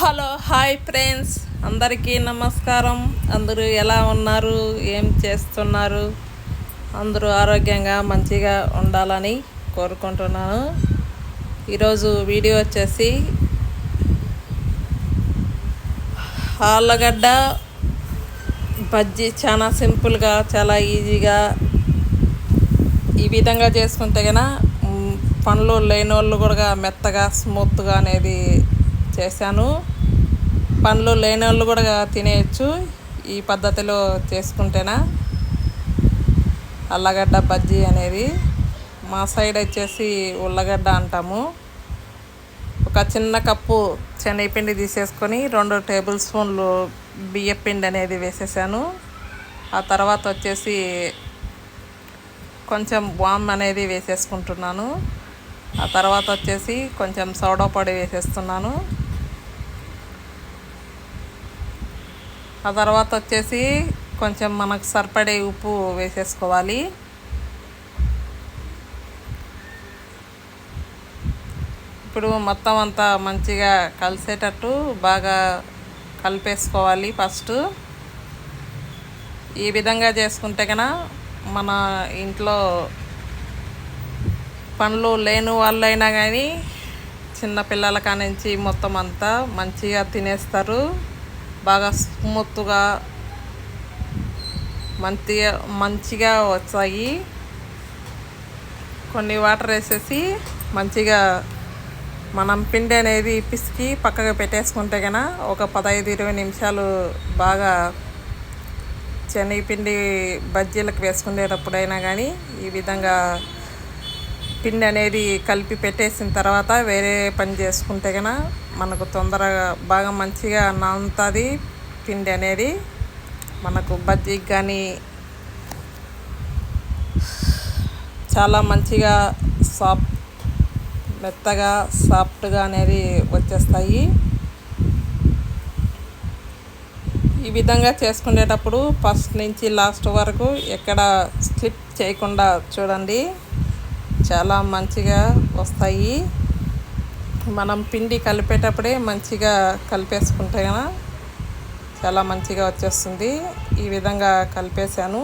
Hello hi friends. అందరికీ నమస్కారం. అందరూ ఎలా ఉన్నారు? ఏం చేస్తున్నారు? అందరూ ఆరోగ్యంగా మంచిగా ఉండాలని కోరుకుంటున్నాను. ఈరోజు వీడియో వచ్చేసి ఆలుగడ్డ బజ్జీ చాలా సింపుల్గా చాలా ఈజీగా ఈ విధంగా చేసుకుంటే కనుక పనులు లేని వాళ్ళు కూడా మెత్తగా స్మూత్గా అనేది చేశాను. పండ్లు లేని వాళ్ళు కూడా తినేయచ్చు. ఈ పద్ధతిలో చేసుకుంటేనా? అల్లగడ్డ బజ్జీ అనేది మా సైడ్ వచ్చేసి ఉల్లగడ్డ అంటాము. ఒక చిన్న కప్పు శనగపిండి తీసేసుకొని రెండు టేబుల్ స్పూన్లు బియ్యపిండి అనేది వేసేసాను. ఆ తర్వాత వచ్చేసి కొంచెం వామ్ అనేది వేసేసుకుంటున్నాను. ఆ తర్వాత వచ్చేసి కొంచెం సోడా పొడి వేసేస్తున్నాను. ఆ తర్వాత వచ్చేసి కొంచెం మనకు సరిపడే ఉప్పు వేసేసుకోవాలి. ఇప్పుడు మొత్తం అంతా మంచిగా కలిసేటట్టు బాగా కలిపేసుకోవాలి ఫస్ట్. ఈ విధంగా చేసుకుంటే కనుక మన ఇంట్లో పండ్లు లేని వాళ్ళైనా కానీ చిన్నపిల్లల కానించి మొత్తం అంతా మంచిగా తినేస్తారు. బాగా స్మూత్గా మంచిగా మంచిగా వచ్చాయి. కొన్ని వాటర్ వేసేసి మంచిగా మనం పిండి అనేది పిసికి పక్కగా పెట్టేసుకుంటే కనుక ఒక పదహైదు ఇరవై నిమిషాలు బాగా శనగపిండి బజ్జీలకు వేసుకునేటప్పుడైనా కానీ ఈ విధంగా పిండి అనేది కలిపి పెట్టేసిన తర్వాత వేరే పని చేసుకుంటే కనుక మనకు తొందరగా బాగా మంచిగా నానుతుంది పిండి అనేది. మనకు బజ్జీకి కానీ చాలా మంచిగా సాఫ్ట్ మెత్తగా సాఫ్ట్గా అనేది వచ్చేస్తాయి. ఈ విధంగా చేసుకునేటప్పుడు ఫస్ట్ నుంచి లాస్ట్ వరకు ఎక్కడ స్లిప్ చేయకుండా చూడండి. చాలా మంచిగా వస్తాయి. మనం పిండి కలిపేటప్పుడే మంచిగా కలిపేసుకుంటే చాలా మంచిగా వచ్చేస్తుంది. ఈ విధంగా కలిపేశాను.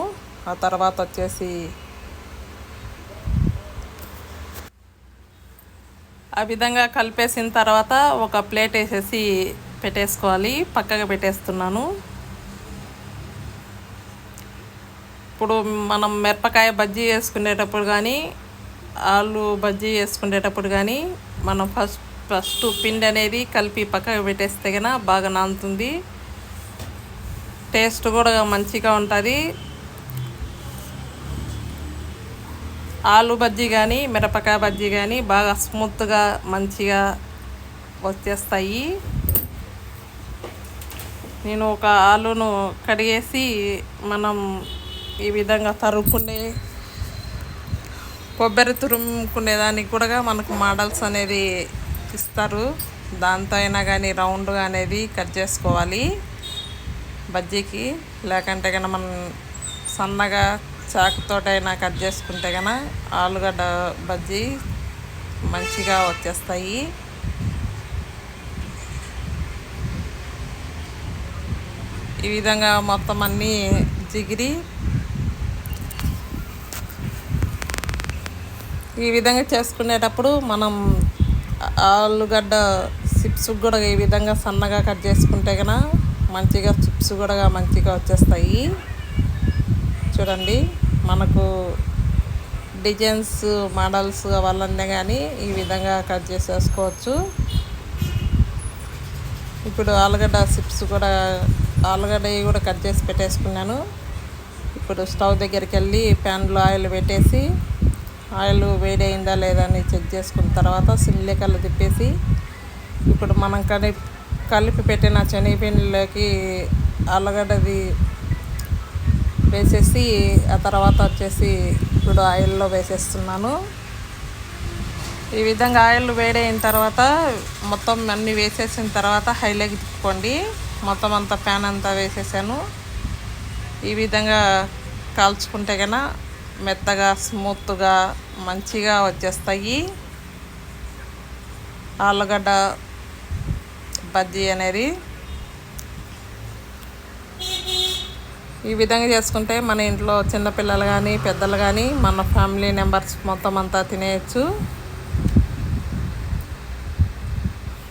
ఆ తర్వాత వచ్చేసి ఆ విధంగా కలిపేసిన తర్వాత ఒక ప్లేట్ వేసేసి పెట్టేసుకోవాలి. పక్కగా పెట్టేస్తున్నాను. ఇప్పుడు మనం మిరపకాయ బజ్జీ వేసుకునేటప్పుడు కానీ ఆలు బజ్జీ వేసుకునేటప్పుడు కానీ మనం ఫస్ట్ ఫస్ట్ పిండి అనేది కలిపి పక్కకు పెట్టేస్తే కనుక బాగా నానుతుంది. టేస్ట్ కూడా మంచిగా ఉంటుంది. ఆలు బజ్జీ కానీ మిరపకాయ బజ్జీ కానీ బాగా స్మూత్గా మంచిగా వచ్చేస్తాయి. నేను ఒక ఆలును కడిగేసి మనం ఈ విధంగా తరుక్కునే కొబ్బరి తురుముకునే దానికి కూడా మనకు మోడల్స్ అనేది ఇస్తారు. దాంతో అయినా కానీ రౌండ్గా అనేది కట్ చేసుకోవాలి. బజ్జీకి లేకంటే కనుక మనం సన్నగా చాకుతోటైనా కట్ చేసుకుంటే కనుక ఆలుగడ్డ బజ్జీ మంచిగా వచ్చేస్తాయి. ఈ విధంగా మొత్తం అన్నీ జిగిరి ఈ విధంగా చేసుకునేటప్పుడు మనం ఆలుగడ్డ చిప్స్ కూడా ఈ విధంగా సన్నగా కట్ చేసుకుంటే కనుక మంచిగా చిప్స్ కూడా మంచిగా వచ్చేస్తాయి. చూడండి మనకు డిజైన్స్ మోడల్స్ అవన్నీ కానీ ఈ విధంగా కట్ చేసేసుకోవచ్చు. ఇప్పుడు ఆలుగడ్డ చిప్స్ కూడా ఆలుగడ్డ కూడా కట్ చేసి పెట్టేసుకున్నాను. ఇప్పుడు స్టవ్ దగ్గరికి వెళ్ళి ప్యాన్లో ఆయిల్ పెట్టేసి ఆయిల్ వేడి అయిందా లేదా అని చెక్ చేసుకున్న తర్వాత సిల్లికలు తిప్పేసి ఇప్పుడు మనం కలి కలిపి పెట్టిన శనగపిండిలోకి ఆలుగడ్డది వేసేసి ఆ తర్వాత వచ్చేసి ఇప్పుడు ఆయిల్లో వేసేస్తున్నాను. ఈ విధంగా ఆయిల్ వేడైన తర్వాత మొత్తం అన్నీ వేసేసిన తర్వాత హైలోకి తిప్పుకోండి. మొత్తం అంతా ప్యాన్ అంతా వేసేసాను. ఈ విధంగా కాల్చుకుంటే కన్నా మెత్తగా స్మూత్గా మంచిగా వచ్చేస్తాయి. ఆలుగడ్డ బజ్జీ అనేది ఈ విధంగా చేసుకుంటే మన ఇంట్లో చిన్నపిల్లలు కానీ పెద్దలు కానీ మన ఫ్యామిలీ మెంబర్స్ మొత్తం అంతా తినేయచ్చు.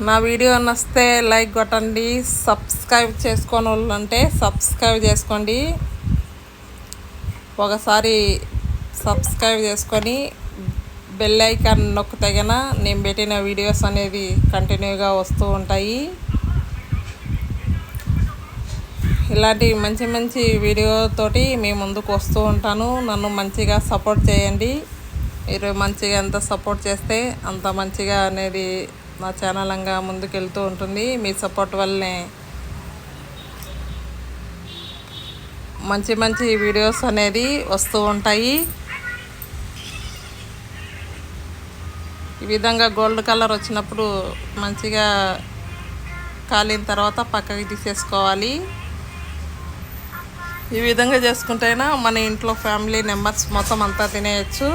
నా వీడియో నచ్చితే లైక్ కొట్టండి సబ్స్క్రైబ్ చేసుకోని వాళ్ళు అంటే సబ్స్క్రైబ్ చేసుకోండి. ఒకసారి సబ్స్క్రైబ్ చేసుకొని బెల్ ఐకాన్ నొక్కుతగిన నేను పెట్టిన వీడియోస్ అనేది కంటిన్యూగా వస్తూ ఉంటాయి. ఇలాంటి మంచి మంచి వీడియోతోటి మీ ముందుకు వస్తూ ఉంటాను. నన్ను మంచిగా సపోర్ట్ చేయండి. మీరు మంచిగా ఎంత సపోర్ట్ చేస్తే అంత మంచిగా అనేది నా ఛానల్ అంగా ముందుకెళ్తూ ఉంటుంది. మీ సపోర్ట్ వల్లనే మంచి మంచి వీడియోస్ అనేది వస్తూ ఉంటాయి. ఈ విధంగా గోల్డ్ కలర్ వచ్చినప్పుడు మంచిగా కాలిన తర్వాత పక్కకి తీసేసుకోవాలి. ఈ విధంగా చేసుకుంటేనా మన ఇంట్లో ఫ్యామిలీ మెంబర్స్ మొత్తం అంతా తినేయచ్చు.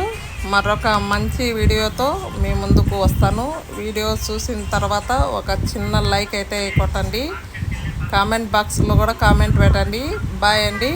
మరొక మంచి వీడియోతో మీ ముందుకు వస్తాను. వీడియో చూసిన తర్వాత ఒక చిన్న లైక్ అయితే కొట్టండి. కామెంట్ బాక్స్లో కూడా కామెంట్ పెట్టండి. బాయ్ అండి.